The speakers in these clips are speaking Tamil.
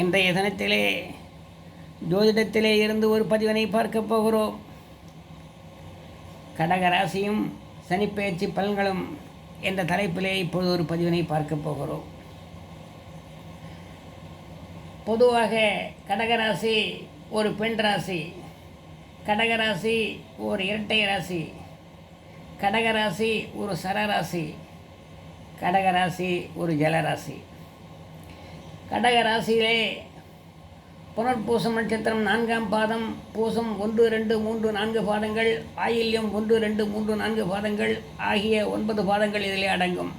இன்றைய தினத்திலே ஜோதிடத்திலே இருந்து ஒரு பதிவினை பார்க்க போகிறோம். கடகராசியும் சனிப்பெயர்ச்சி பலன்களும் என்ற தலைப்பிலே இப்பொழுது ஒரு பதிவினை பார்க்க போகிறோம். பொதுவாக கடகராசி ஒரு பெண் ராசி கடகராசி ஒரு இரட்டை ராசி கடகராசி ஒரு சரராசி கடகராசி ஒரு ஜலராசி கடகராசியிலே புனர்பூசம் நட்சத்திரம் நான்காம் பாதம் பூசம் ஒன்று ரெண்டு மூன்று நான்கு பாதங்கள் ஆயில்யம் ஒன்று ரெண்டு மூன்று நான்கு பாதங்கள் ஆகிய ஒன்பது பாதங்கள் இதிலே அடங்கும்.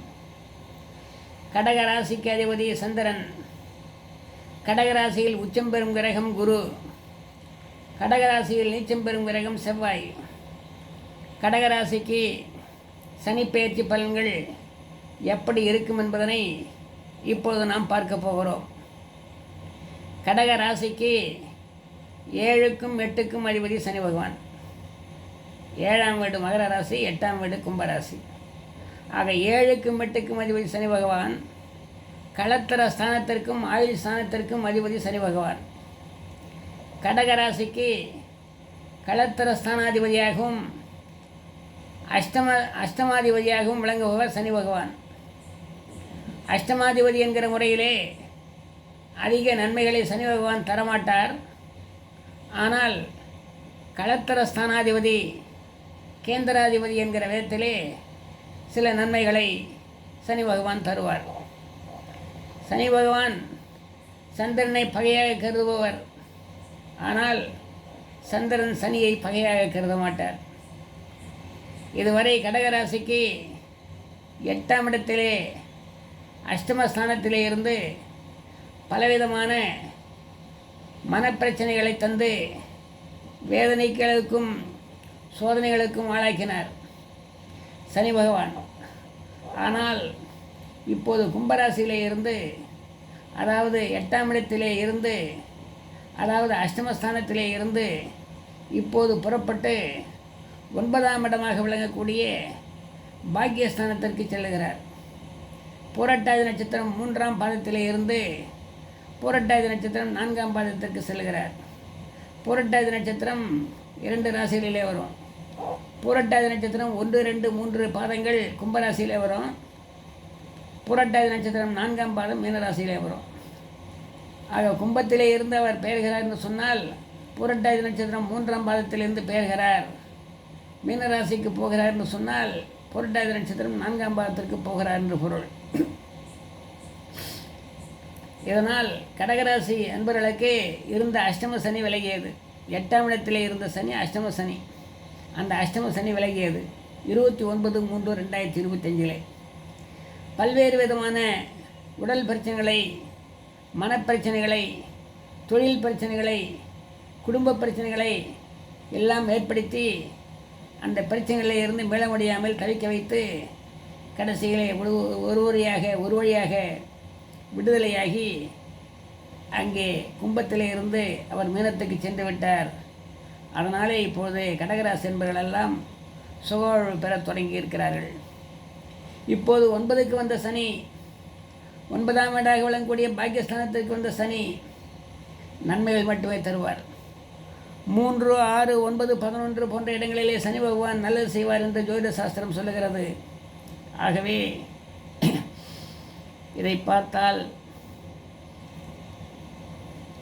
கடகராசிக்கு அதிபதி சந்திரன். கடகராசியில் உச்சம் பெறும் கிரகம் குரு. கடகராசியில் நீச்சம் பெறும் கிரகம் செவ்வாய். கடகராசிக்கு சனிப்பெயர்ச்சி பலன்கள் எப்படி இருக்கும் என்பதனை இப்பொழுது நாம் பார்க்க போகிறோம். கடக ராசிக்கு ஏழுக்கும் எட்டுக்கும் அதிபதி சனி பகவான். ஏழாம் வீடு மகர ராசி எட்டாம் வீடு கும்பராசி ஆக ஏழுக்கும் எட்டுக்கும் அதிபதி சனி பகவான். களத்திர ஸ்தானத்திற்கும் ஆயுள் ஸ்தானத்திற்கும் அதிபதி சனி பகவான். கடகராசிக்கு களத்திர ஸ்தானாதிபதியாகவும் அஷ்டம அஷ்டமாதிபதியாகவும் விளங்குபவர் சனி பகவான். அஷ்டமாதிபதி என்கிற முறையிலே அதிக நன்மைகளை சனி பகவான் தரமாட்டார். ஆனால் களத்திர ஸ்தானாதிபதி கேந்திராதிபதி என்கிற விதத்திலே சில நன்மைகளை சனி பகவான் தருவார். சனி பகவான் சந்திரனை பகையாக கருதுபவர். ஆனால் சந்திரன் சனியை பகையாக கருத மாட்டார். இதுவரை கடகராசிக்கு எட்டாம் இடத்திலே அஷ்டமஸ்தானத்திலே இருந்து பலவிதமான மனப்பிரச்சனைகளை தந்து வேதனைகளுக்கும் சோதனைகளுக்கும் ஆளாக்கினார் சனி பகவான். ஆனால் இப்போது கும்பராசியிலே இருந்து அதாவது எட்டாம் இடத்திலே இருந்து அதாவது அஷ்டமஸ்தானத்திலே இருந்து இப்போது புறப்பட்டு ஒன்பதாம் இடமாக விளங்கக்கூடிய பாக்கியஸ்தானத்திற்கு செல்லுகிறார். புரட்டாதி நட்சத்திரம் மூன்றாம் பாதத்திலே இருந்து புரட்டாதி நட்சத்திரம் நான்காம் பாதத்திற்கு செல்கிறார். புரட்டாதி நட்சத்திரம் இரண்டு ராசிகளிலே வரும். புரட்டாதி நட்சத்திரம் ஒன்று ரெண்டு மூன்று பாதங்கள் கும்பராசியிலே வரும். புரட்டாதி நட்சத்திரம் நான்காம் பாதம் மீனராசியிலே வரும். ஆக கும்பத்திலே இருந்து அவர் பெயர்கிறார் என்று சொன்னால் புரட்டாதி நட்சத்திரம் மூன்றாம் பாதத்திலிருந்து பெயர்கிறார். மீனராசிக்கு போகிறார் என்று சொன்னால் புரட்டாதி நட்சத்திரம் நான்காம் பாகத்திற்கு போகிறார் என்று பொருள். இதனால் கடகராசி அன்பர்களுக்கு இருந்த அஷ்டம சனி விலகியது. எட்டாம் இடத்திலே இருந்த சனி அஷ்டம சனி. அந்த அஷ்டம சனி விலகியது. இருபத்தி ஒன்பது மூன்று ரெண்டாயிரத்தி இருபத்தஞ்சிலே. பல்வேறு விதமான உடல் பிரச்சனைகளை மனப்பிரச்சனைகளை தொழில் பிரச்சனைகளை குடும்ப பிரச்சனைகளை எல்லாம் ஏற்படுத்தி அந்த பிரச்சனைகளில் இருந்து மீள முடியாமல் தவிக்க வைத்து கடைசியிலே ஒரு ஒரு வழியாக ஒரு வழியாக விடுதலையாகி அங்கே கும்பத்திலே இருந்து அவர் மீனத்துக்கு சென்று விட்டார். அதனாலே இப்பொழுது கடகராசி என்பவர்களெல்லாம் சுகவாழ்வு பெறத் தொடங்கி இருக்கிறார்கள் இப்போது ஒன்பதுக்கு வந்த சனி ஒன்பதாம் ஆண்டாக விளங்கக்கூடிய பாக்கியஸ்தானத்திற்கு வந்த சனி நன்மைகள் மட்டுமே தருவார். மூன்று ஆறு ஒன்பது பதினொன்று போன்ற இடங்களிலே சனி பகவான் நல்லது செய்வார் என்று ஜோதிட சாஸ்திரம் சொல்லுகிறது. ஆகவே இதை பார்த்தால்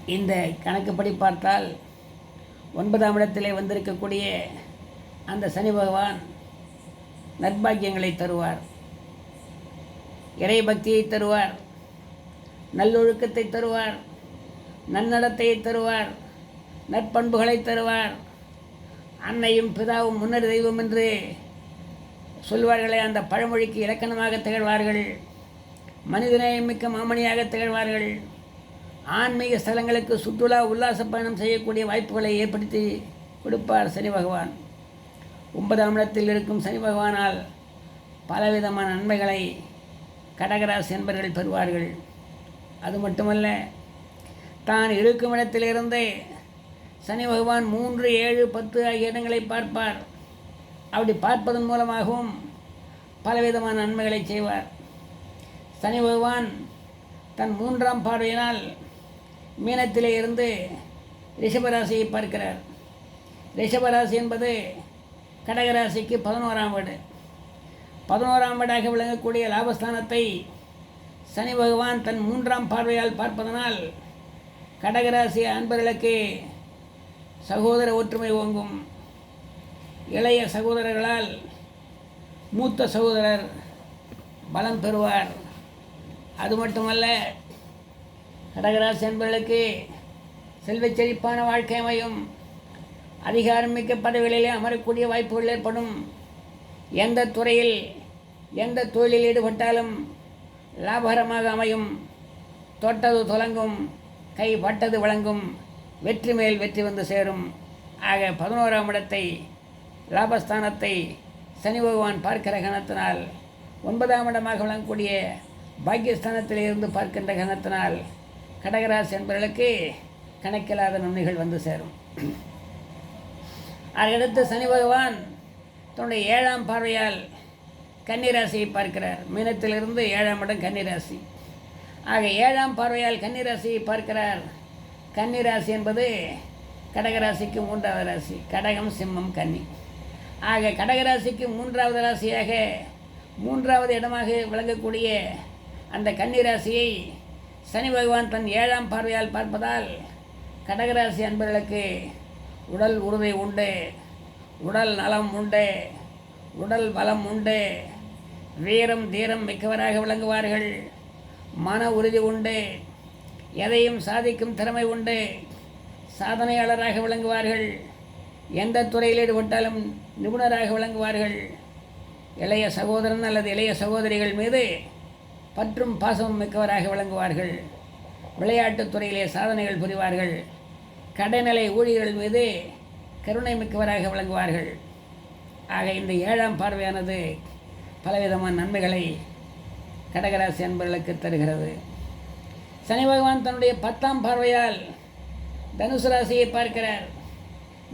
இந்த கணக்குப்படி பார்த்தால் ஒன்பதாம் இடத்திலே வந்திருக்கக்கூடிய அந்த சனி பகவான் நற்பாக்கியங்களை தருவார். இறை பக்தியை தருவார். நல்லொழுக்கத்தை தருவார். நன்னடத்தையை தருவார். நற்பண்புகளை தருவார். அன்னையும் பிதாவும் முன்னர் தெய்வம் என்று சொல்வார்களே அந்த பழமொழிக்கு இலக்கணமாக திகழ்வார்கள். மனிதநேயம் மிக்க மாமணியாக திகழ்வார்கள். ஆன்மீக ஸ்தலங்களுக்கு சுற்றுலா உல்லாச பயணம் செய்யக்கூடிய வாய்ப்புகளை ஏற்படுத்தி கொடுப்பார் சனி பகவான். ஒன்பதாம் இடத்தில் இருக்கும் சனி பகவானால் பலவிதமான நன்மைகளை கடகராசி என்பர்கள் பெறுவார்கள். அது மட்டுமல்ல தான் இருக்கும் இடத்திலிருந்தே சனி பகவான் மூன்று ஏழு பத்து ஆகிய இடங்களை பார்ப்பார். அப்படி பார்ப்பதன் மூலமாகவும் பலவிதமான நன்மைகளை செய்வார். சனி பகவான் தன் மூன்றாம் பார்வையினால் மீனத்திலே இருந்து ரிஷபராசியை பார்க்கிறார். ரிஷபராசி என்பது கடகராசிக்கு பதினோராம் வீடு. பதினோராம் வீடாக விளங்கக்கூடிய லாபஸ்தானத்தை சனி பகவான் தன் மூன்றாம் பார்வையால் பார்ப்பதனால் கடகராசி அன்பர்களுக்கு சகோதர ஒற்றுமை ஓங்கும் இளைய சகோதரர்களால் மூத்த சகோதரர் பலம் பெறுவார். அது மட்டுமல்ல கடகராசி என்பவர்களுக்கு செல்வச் செழிப்பான வாழ்க்கை அமையும். அதிகாரமிக்க பதவிகளிலே அமரக்கூடிய வாய்ப்புகள் ஏற்படும். எந்த துறையில் எந்த தொழிலில் ஈடுபட்டாலும் லாபகரமாக அமையும். தொட்டது துலங்கும் கை வட்டது வழங்கும் வெற்றி மேல் வெற்றி வந்து சேரும். ஆக பதினோராம் இடத்தை லாபஸ்தானத்தை சனி பகவான் பார்க்கிற கணத்தினால் ஒன்பதாம் இடமாக விளங்கக்கூடிய பாக்கியஸ்தானத்தில் இருந்து பார்க்கின்ற கணத்தினால் கடகராசி என்பவர்களுக்கு கணக்கில்லாத நன்மைகள் வந்து சேரும். அதையடுத்து சனி பகவான் தன்னுடைய ஏழாம் பார்வையால் கன்னிராசியை பார்க்கிறார். மீனத்திலிருந்து ஏழாம் இடம் கன்னிராசி. ஆக ஏழாம் பார்வையால் கன்னிராசியை பார்க்கிறார். கன்னிராசி என்பது கடகராசிக்கு மூன்றாவது ராசி கடகம் சிம்மம் கன்னி. ஆக கடகராசிக்கு மூன்றாவது ராசியாக மூன்றாவது இடமாக விளங்கக்கூடிய அந்த கன்னிராசியை சனி பகவான் தன் ஏழாம் பார்வையால் பார்ப்பதால் கடகராசி அன்பர்களுக்கு உடல் உறுதி உண்டு உடல் நலம் உண்டு உடல் பலம் உண்டு வீரம் தீரம் மிக்கவராக விளங்குவார்கள் மன உறுதி உண்டு எதையும் சாதிக்கும் திறமை உண்டு. சாதனையாளராக விளங்குவார்கள். எந்த துறையில் ஈடுபட்டாலும் நிபுணராக விளங்குவார்கள். இளைய சகோதரன் அல்லது இளைய சகோதரிகள் மீது பற்றும் பாசமும் மிக்கவராக விளங்குவார்கள். விளையாட்டுத் துறையிலே சாதனைகள் புரிவார்கள். கடைநிலை ஊழியர்கள் மீது கருணை மிக்கவராக விளங்குவார்கள். ஆக இந்த ஏழாம் பார்வையானது பலவிதமான நன்மைகளை கடகராசி என்பவர்களுக்கு தருகிறது. சனி பகவான் தன்னுடைய பத்தாம் பார்வையால் தனுசு ராசியை பார்க்கிறார்.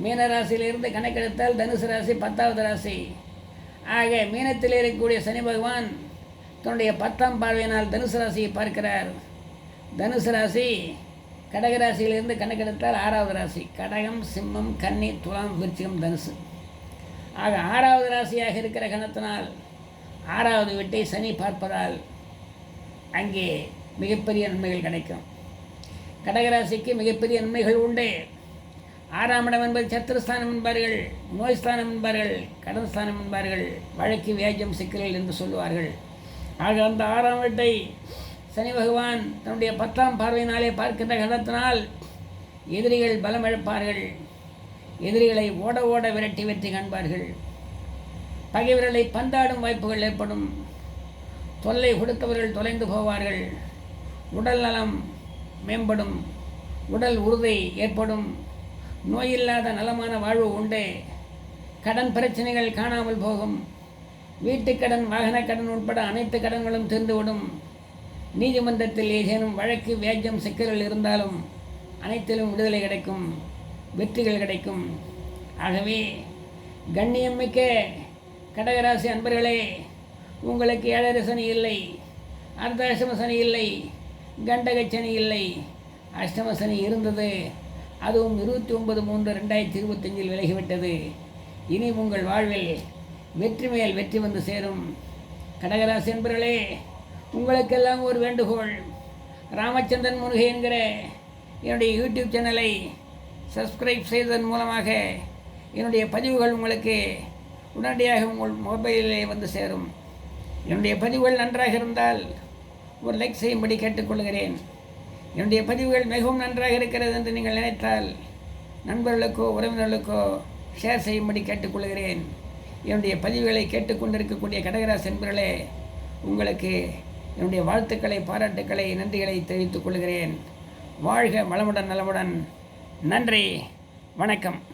மீன ராசியிலிருந்து கணக்கெடுத்தால் தனுசு ராசி பத்தாவது ராசி. ஆக மீனத்தில் இருக்கக்கூடிய சனி பகவான் தன்னுடைய பத்தாம் பார்வையினால் தனுசு ராசியை பார்க்கிறார். தனுசு ராசி கடகராசியிலிருந்து கணக்கெடுத்தால் ஆறாவது ராசி. கடகம் சிம்மம் கன்னி துலாம் விருச்சிகம் தனுசு. ஆக ஆறாவது ராசியாக இருக்கிற கணத்தினால் ஆறாவது வீட்டை சனி பார்ப்பதால் அங்கே மிகப்பெரிய நன்மைகள் கிடைக்கும். கடகராசிக்கு மிகப்பெரிய நன்மைகள் உண்டு. ஆறாம் இடம் என்பது சத்திரஸ்தானம் என்பார்கள் நோய்ஸ்தானம் என்பார்கள் கடல் ஸ்தானம் என்பார்கள் வழக்கு வியாஜம் சிக்கல்கள் என்று சொல்லுவார்கள். ஆக அந்த ஆறாம் வீட்டை சனி பகவான் தன்னுடைய பத்தாம் பார்வையினாலே பார்க்கின்ற கடத்தினால் எதிரிகள் பலம் இழப்பார்கள். எதிரிகளை ஓட ஓட விரட்டி வெற்றி காண்பார்கள். பகைவர்களை பந்தாடும் வாய்ப்புகள் ஏற்படும். தொல்லை கொடுத்தவர்கள் தொலைந்து போவார்கள். உடல் நலம் மேம்படும் உடல் உறுதி ஏற்படும். நோயில்லாத நலமான வாழ்வு உண்டு. கடன் பிரச்சனைகள் காணாமல் போகும். வீட்டுக்கடன் வாகன கடன் உட்பட அனைத்து கடன்களும் தீர்ந்துவிடும். நீதிமன்றத்தில் ஏதேனும் வழக்கு வியாஜ்யம் சிக்கல்கள் இருந்தாலும் அனைத்திலும் விடுதலை கிடைக்கும் வெற்றிகள் கிடைக்கும். ஆகவே கண்ணியமிக்க கடகராசி அன்பர்களே உங்களுக்கு ஏழரை சனி இல்லை அர்த்தாசிரம சனி இல்லை கண்டகச்சனி சனி இல்லை. அஷ்டமசனி இருந்தது. அதுவும் இருபத்தி ஒன்பது மூன்று ரெண்டாயிரத்தி இருபத்தஞ்சில் விலகிவிட்டது. இனி உங்கள் வாழ்வில் வெற்றி மேல் வெற்றி வந்து சேரும். கடகராசி என்பர்களே உங்களுக்கெல்லாம் ஒரு வேண்டுகோள். ராமச்சந்திரன் முருகை என்கிற என்னுடைய யூடியூப் சேனலை சப்ஸ்கிரைப் செய்ததன் மூலமாக என்னுடைய பதிவுகள் உங்களுக்கு உடனடியாக உங்கள் மொபைலிலே வந்து சேரும். என்னுடைய பதிவுகள் நன்றாக இருந்தால் ஒரு லைக் செய்யும்படி கேட்டுக்கொள்கிறேன். என்னுடைய பதிவுகள் மிகவும் நன்றாக இருக்கிறது என்று நீங்கள் நினைத்தால் நண்பர்களுக்கோ உறவினர்களுக்கோ ஷேர் செய்யும்படி கேட்டுக்கொள்கிறேன். என்னுடைய பதிவுகளை கேட்டுக்கொண்டிருக்கக்கூடிய கடகராஸ் என்பர்களே உங்களுக்கு என்னுடைய வாழ்த்துக்களை பாராட்டுக்களை நன்றிகளை தெரிவித்துக் கொள்கிறேன். வாழ்க வளமுடன் நலமுடன். நன்றி. வணக்கம்.